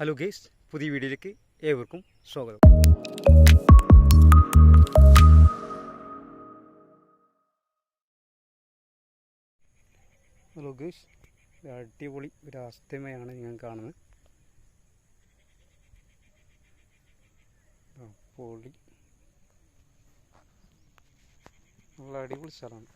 Hello guys പുതിയ വീഡിയോയിലേക്ക് ഏവർക്കും സ്വാഗതം. ഹലോ ഗേസ് അടിപൊളി ഒരു അസ്തമയാണ് ഞാൻ കാണുന്നത്. പൊളി. നല്ല അടിപൊളി സ്ഥലമാണ്.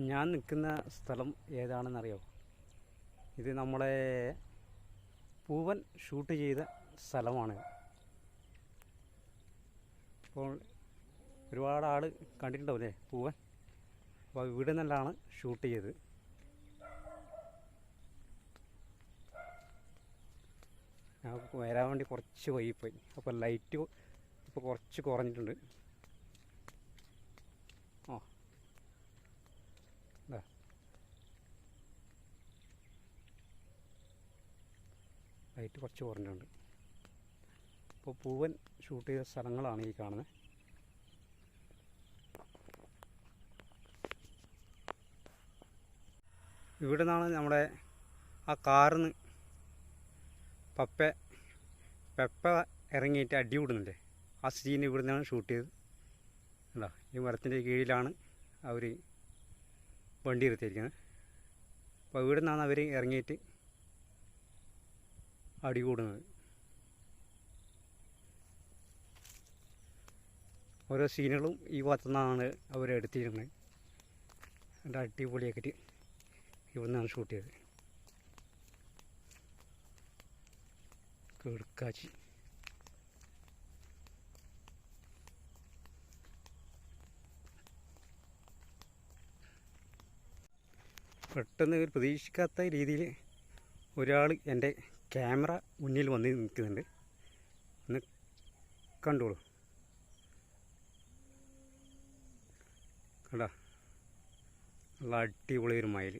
ഞാൻ നിൽക്കുന്ന സ്ഥലം ഏതാണെന്നറിയോ? ഇത് നമ്മളെ പൂവൻ ഷൂട്ട് ചെയ്ത സ്ഥലമാണ്. അപ്പോൾ ഒരുപാട് ആൾ കണ്ടിട്ടുണ്ടാവില്ലേ പൂവൻ. അപ്പോൾ ഇവിടെ നിന്നെല്ലാം ഷൂട്ട് ചെയ്തത്. ഞാൻ വരാൻ വേണ്ടി കുറച്ച് വൈകിപ്പോയി. അപ്പോൾ ലൈറ്റ് ഇപ്പോൾ കുറച്ച് കുറഞ്ഞിട്ടുണ്ട്. ലൈറ്റ് കുറച്ച് കുറഞ്ഞിട്ടുണ്ട്. അപ്പോൾ പൂവൻ ഷൂട്ട് ചെയ്ത സ്ഥലങ്ങളാണ് ഈ കാണുന്നത് ഇവിടെ നിന്നാണ് നമ്മുടെ ആ കാറിന്ന് പപ്പ പെപ്പ ഇറങ്ങിയിട്ട് അടി വിടുന്നുണ്ട്. ആ സീൻ ഇവിടെ നിന്നാണ് ഷൂട്ട് ചെയ്തത്. കണ്ടോ? ഈ മരത്തിന്റെ കീഴിലാണ് അവർ വണ്ടി എടുത്തിരിക്കുന്നത് അപ്പോൾ ഇവിടെ നിന്നാണ് അവർ ഇറങ്ങിയിട്ട് അടി കൂടുന്നത്. ഓരോ സീനുകളും ഈ ഭാഗത്തു നിന്നാണ് അവർ എടുത്തിരുന്നത് എന്റെ അടിപൊളിയാക്കിയിട്ട് ഇവിടെ നിന്നാണ് ഷൂട്ട് ചെയ്തത്. കിടക്കാച്ചി. പെട്ടെന്ന് പ്രതീക്ഷിക്കാത്ത രീതിയിൽ ഒരാൾ എന്റെ ക്യാമറ മുന്നിൽ വന്ന് നിൽക്കുന്നുണ്ട്. ഒന്ന് കണ്ടോളൂ. കണ്ടാ? നല്ല അടിപൊളി ഒരു മയിൽ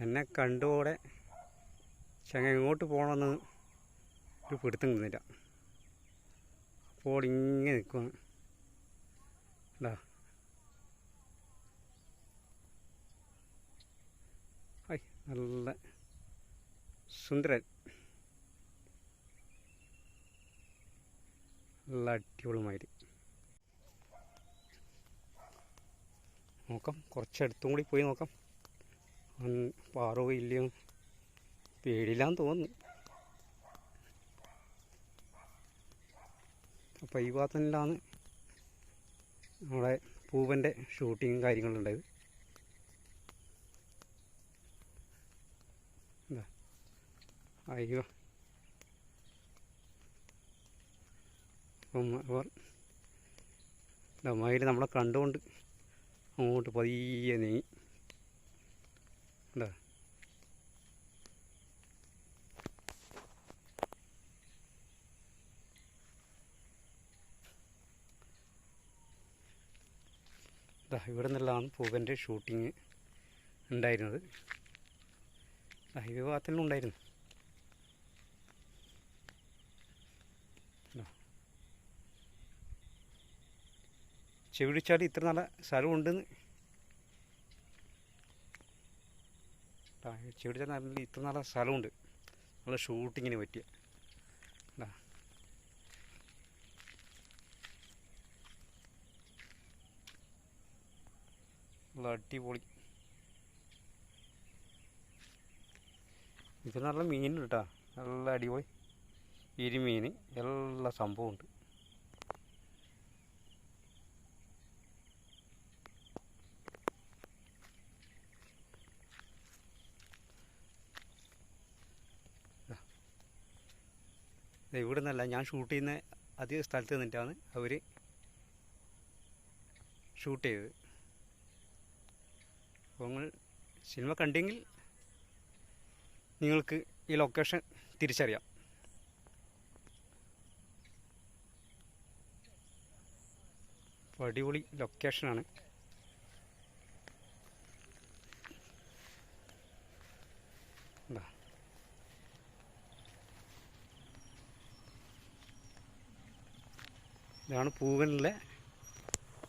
എന്നെ കണ്ടോടെ ചങ്ങ ഇങ്ങോട്ട് പോകണമെന്ന് ഒരു പിടുത്തം കിട്ടുന്നില്ല. അപ്പോൾ ഇങ്ങനെ നിൽക്കുവാണ്. ഇതാ നല്ല സുന്ദരൻ. നല്ല അടിപൊളിമാതിരി. നോക്കാം കുറച്ചടുത്തും കൂടി പോയി നോക്കാം. പാറോ ഇല്ലയോ? പേടിയില്ലാന്ന് തോന്നുന്നു. അപ്പോൾ ഈ ഭാഗത്തുനിന്നാണ് നമ്മുടെ പൂവന്റെ ഷൂട്ടിങ്ങും കാര്യങ്ങളുണ്ടായത് അയ്യോ. അപ്പം അവർ മയിൽ നമ്മളെ കണ്ടുകൊണ്ട് അങ്ങോട്ട് പതിയെ നീങ്ങി. എന്താ ഇവിടെ നിന്നുള്ളതാണ് പൂവന്റെ ഷൂട്ടിങ് ഉണ്ടായിരുന്നത്. ഈ ഭാഗത്തെല്ലാം ഉണ്ടായിരുന്നു ചെവിടിച്ചാൽ ഇത്ര നല്ല സ്ഥലമുണ്ടെന്ന്. ചെവിടിച്ചാൽ നല്ല ഇത്ര നല്ല സ്ഥലമുണ്ട്. നല്ല ഷൂട്ടിങ്ങിന് പറ്റിയ. നല്ല അടിപൊളി. ഇത് നല്ല മീനുണ്ട് കേട്ടോ നല്ല അടിപൊളി. ഇരുമീൻ എല്ലാ സംഭവം ഇവിടെ നിന്നല്ല ഞാൻ ഷൂട്ട് ചെയ്യുന്ന അതേ സ്ഥലത്ത് നിന്നിട്ടാണ് അവർ ഷൂട്ട് ചെയ്തത്. അപ്പോൾ നിങ്ങൾ സിനിമ കണ്ടെങ്കിൽ നിങ്ങൾക്ക് ഈ ലൊക്കേഷൻ തിരിച്ചറിയാം. അടിപൊളി ലൊക്കേഷനാണ് ഇതാണ് പൂവനിലെ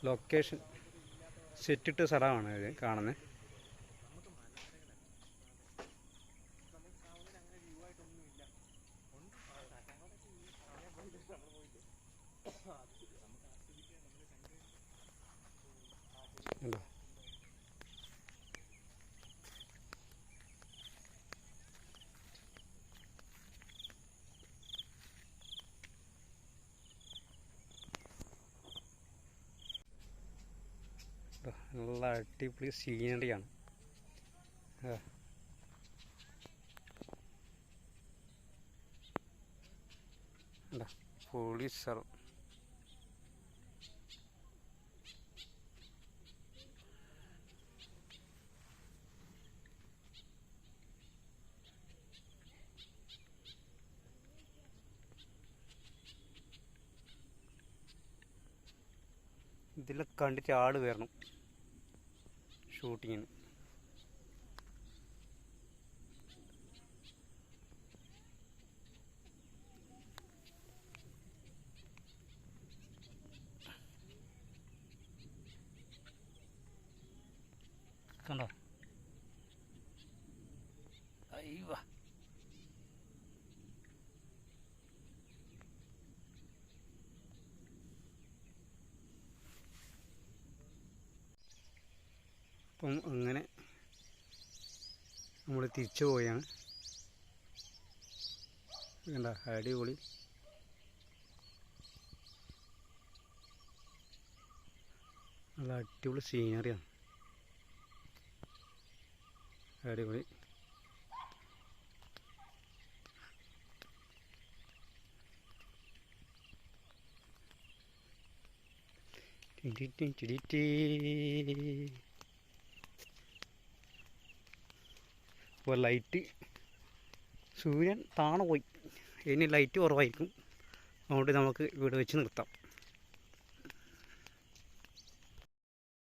ലൊക്കേഷൻ സെറ്റിട്ട സ്ഥലമാണ് ഇത് കാണുന്നത് ഉണ്ടോ ഇതാ, നല്ല അടിപൊളി സീനറിയാണ് പൊളി സ്ഥലം ഇതിൽ കണ്ടിട്ട് ആൾ വരണം. ഷൂട്ടിങ്ങിന്. കണ്ടോ? അയ്യോ. അപ്പം അങ്ങനെ നമ്മൾ തിരിച്ചു പോയാണ് കണ്ട അടിപൊളി. നല്ല അടിപൊളി സീനറിയാണ് അടിപൊളി. ടിടി ടി ടി ടീ. ഇപ്പോൾ ലൈറ്റ് സൂര്യൻ താണു പോയി ഇനി ലൈറ്റ് കുറവായിരിക്കും. അതുകൊണ്ട് നമുക്ക് ഇവിടെ വെച്ച് നിർത്താം.